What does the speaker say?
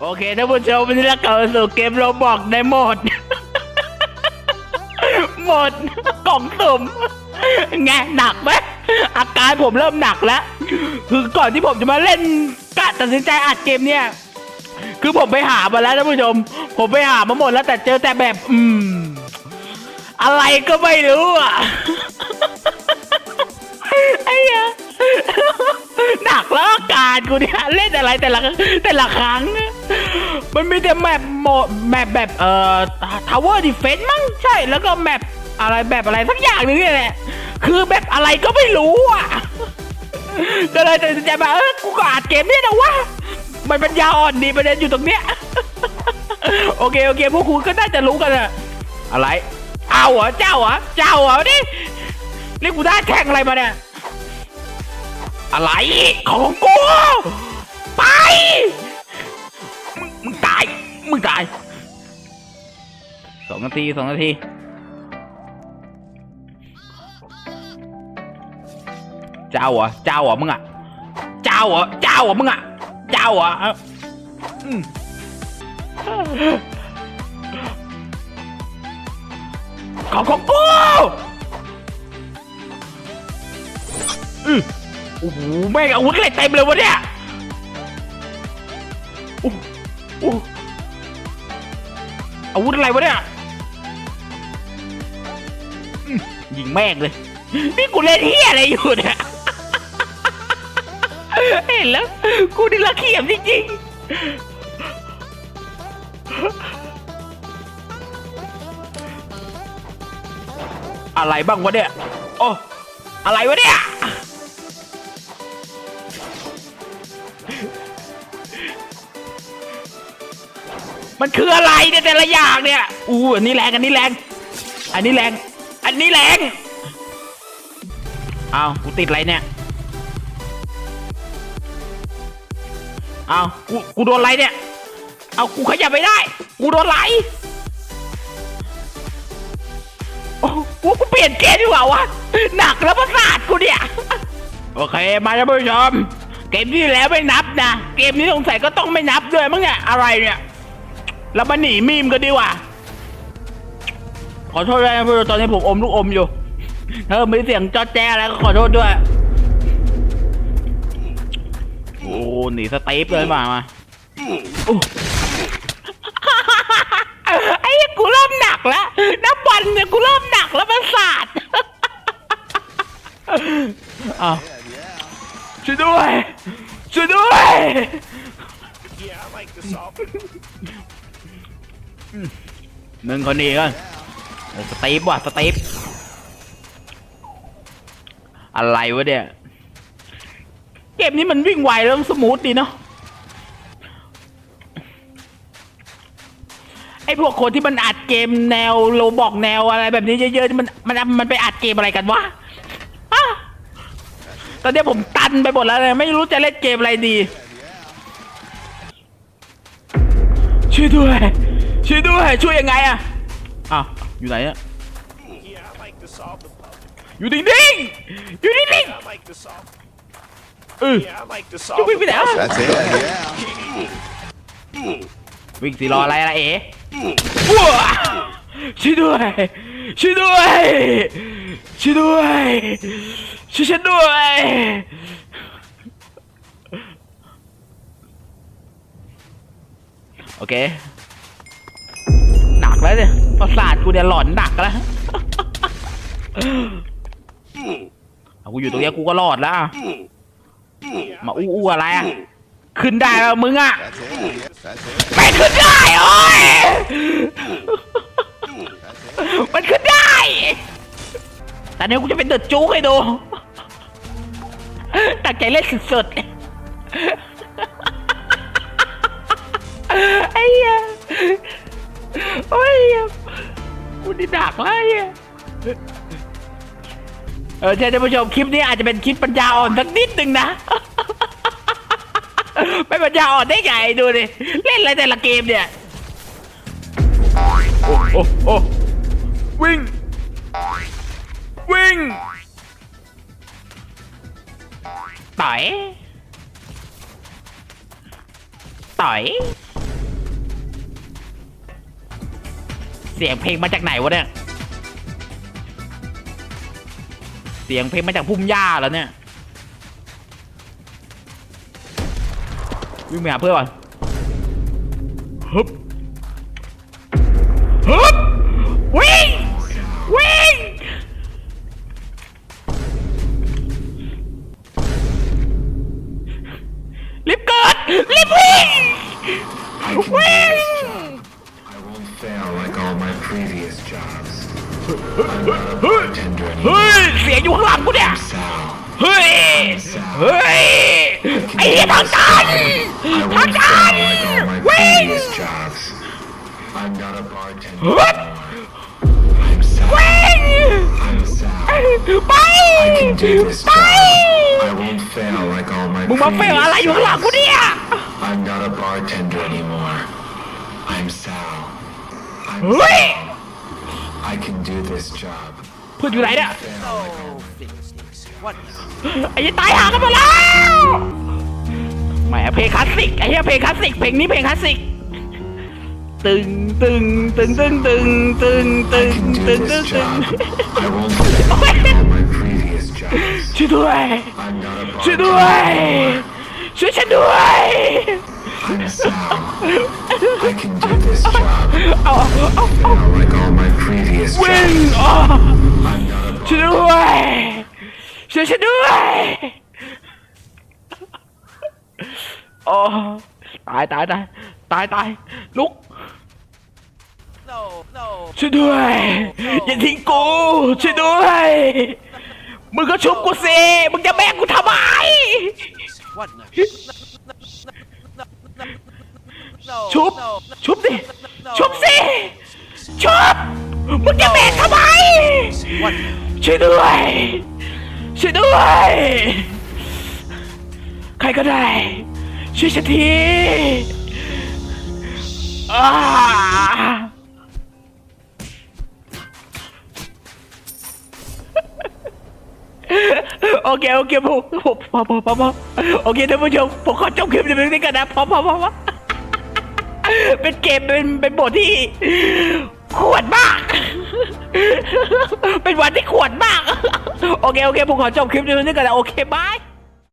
โอเคท่านผู้ชมวันนี้เรากลับมาสู่เกมโรบอกในโหมด โหมดกล่องสุ่มไงหนักไหมอาการผมเริ่มหนักแล้วคือก่อนที่ผมจะมาเล่นกะตัดสินใจอัดเกมเนี่ย คือผมไปหามาแล้วท่านผู้ชม ผมไปหามาหมดแล้วแต่เจอแต่แบบ อืม อะไรก็ไม่รู้อะไอ้เหี้ย หนักแล้วอาการกูเนี่ยเล่นอะไรแต่ละแต่ละครั้ง มันมีแต่แมปโหมดแมปแบบเอ่อ Tower Defense มั้งใช่ แล้วก็แมปอะไรแบบอะไรสักอย่างหนึงเนี่ยแหละ คือแบบอะไรก็ไม่รู้อะ ก็เลยตัดสินใจมาเออกูก็อัดเกมเนี่ยนะวะ มันเป็นยาอ่อนดีประเด็นอยู่ตรงเนี้ย โอเคโอเคพวกคุณก็น่าจะรู้กันอะอะไร เอาเหรอเจ้าเหรอเจ้าเหรอนี่นี่กูได้แข่งอะไรมาเนี่ย อะไรของกูไป มึงมึงตาย มึงตายสองนาทีสองนาทีเจ้าเหรอเจ้าเหรอมึงอะเจ้าเหรอเจ้าเหรอมึงอะเจ้าเหรอของของกูอือ โอ้โหแม่งอาวุธอะไรเต็มเลยวะเนี่ยโอ้โอ้อาวุธอะไรวะเนี่ยยิงแม่งเลย นี่กูเล่นเฮียอะไรอยู่เนี่ยเห็นแล้ว กูนี่ละเขียมจริงๆอะไรบ้างวะเนี่ย โอ้ อะไรวะเนี่ย มันคืออะไรเนี่ยแต่ละอย่างเนี่ยอู้อันนี้แรงอันนี้แรง อันนี้แรง อันนี้แรงเอากูติดอะไรเนี่ยเอากูกูโดนอะไรเนี่ย เอากูขยับไม่ได้ กูโดนอะไรโอ้กูกูเปลี่ยนเกมดีกว่าวะหนักแล้วประสาทกูเนี่ย โอเค มาท่านผู้ชม เกมที่แล้วไม่นับนะ เกมนี้สงสัยก็ต้องไม่นับด้วยมั้งเนี่ย อะไรเนี่ย เรามาหนีมีมกันดีกว่า ขอโทษด้วยนะพื่ตอนนี้ผมอมลูกอมอยู่เออมีเสียงจอแจ้อะไรก็ขอโทษด้วย โอ้หนีสเตปเลยมามาไอ้กูเริ่มหนักแล้วนับวันเนี่ยกูเริ่มหนักแล้วมันสาดอ้าช่วยด้วยช่วยด้วย Yeah, I like the salt. หนึ่งคนนี้ก่อนสเตปว่ะสเตปอะไรวะเนี่ยเกมนี้มันวิ่งไวแล้วสมูทดีเนาะไอพวกคนที่มันอัดเกมแนวโลบอกแนวอะไรแบบนี้เยอะๆมันมันมันไปอัดเกมอะไรกันวะอะตอนนี้ผมตันไปหมดแล้วเลยไม่รู้จะเล่นเกมอะไรดี ช่วยด้วย ช่วยด้วยช่วยยังไงอะอ้าวอยู่ไหนอะ Yeah, I like the salt. อยู่นิ่งๆอยู่นิ่ง I like the salt. ๆเออ Yeah, I like the จะ salt. วิ่งไปไหนอะ That's it, yeah. วิ่งสิรออะไรล่ะเอ๋ว้าช่วยด้วยช่วยด้วยช่วยด้วยช่วยฉันด้วยโอเคหนัก แล้วเนี่ยประสาทกูเนี่ยหลอนหนักแล้วเอากูอยู่ตรงเนี้ยกูก็รอดแล้วอะมาอู้อู้อะไรอะ ขึ้นได้แล้วมึงอะ That's it. That's it. ไม่ขึ้นได้โอ้ยมันขึ้นได้ แต่เนี้ยกูจะเป็นเดือดจู๊กให้ดูตั้งใจเล่นสุดๆไอ้เหี้ย โอ้ยเหี้ยกูนี่ดักแล้วไอ้เหี้ยเออใช่ท่านผู้ชมคลิปนี้อาจจะเป็นคลิปปัญญาอ่อนสักนิดหนึ่งนะ ไม่ปัญญาอ่อนได้ไงดูดิ เล่นอะไรแต่ละเกมเนี่ย โอ้โอ้โอ้วิ่ง วิ่งต่อยต่อย สียงเพลงมาจากไหนวะเนี่ย เสียงเพลงมาจากพุ่มหญ้าแล้วเนี่ย วิ่งไปหาเพื่อนก่อนฮึบฮึบวิ่ง all my previous jobs. I'm not a bartender เฮ้ anymore. ย เสียงอยู่ข้างหลังกูเนี่ย Sal. เฮ้ย เฮ้ย ไอ้เหี้ยทางตัน I ทาง won't ตัน fail like all my วิ่ง previous jobs. I'm not a bartender What? anymore. I'm Sal. วิ่ง I'm Sal. ไป I can do this ไป job. I won't fail like all my มึงมาเฟลอะไรอยู่ข้างหลังกู previous เนี่ย jobs. I'm not a bartender anymore. I'm Sal. I'm Wait. Sal. I can do this job. เพื่อนอยู่ไหนเนี่ย Fail like all What? ไอ้เหี้ยตายหากันหมดแล้วแหมเพลงคลาสสิกไอ้เหี้ยเพลงคลาสสิกเพลงนี้เพลงคลาสสิกตึงตึงตึงตึงตึงตึงตึ I ง can ตึ do งตึง this ตึง job. I won't fail like all my previous jobs. ช่วยด้วย I'm not a ช่วยด้วย bartender. ช่วยฉันด้วย I'm Sal. I can do this job. เอาเอาเอา Fail like all my previous วิ่ง jobs. อ๋อ I'm not a ช่วยด้วยช่วยฉันด้วยโอ้ตายตายตายตายตายลุก No, no. ช่วยด้วย อย่าทิ้งกูช่วยด้วย มึงก็ชุบกูสิ มึงจะแบกกูทำไม What? No. No. ชุบ No. ชุบสิชุบสิ ชุบ มึงจะแบกทำไม What? ช่วยด้วย ช่วยด้วย ใครก็ได้ ช่วยฉันทีอ่าโอเค โอเคผมผมพอพอพอพอโอเคท่านผู้ชมผมขอจบคลิปนี้กันนะพอพอพอพอ เป็นเกมเป็นเป็นบทที่ขวดมาก เป็นวันที่ขวดมาก โอเค โอเค ผมขอจบคลิปนี้กันนะโอเคบาย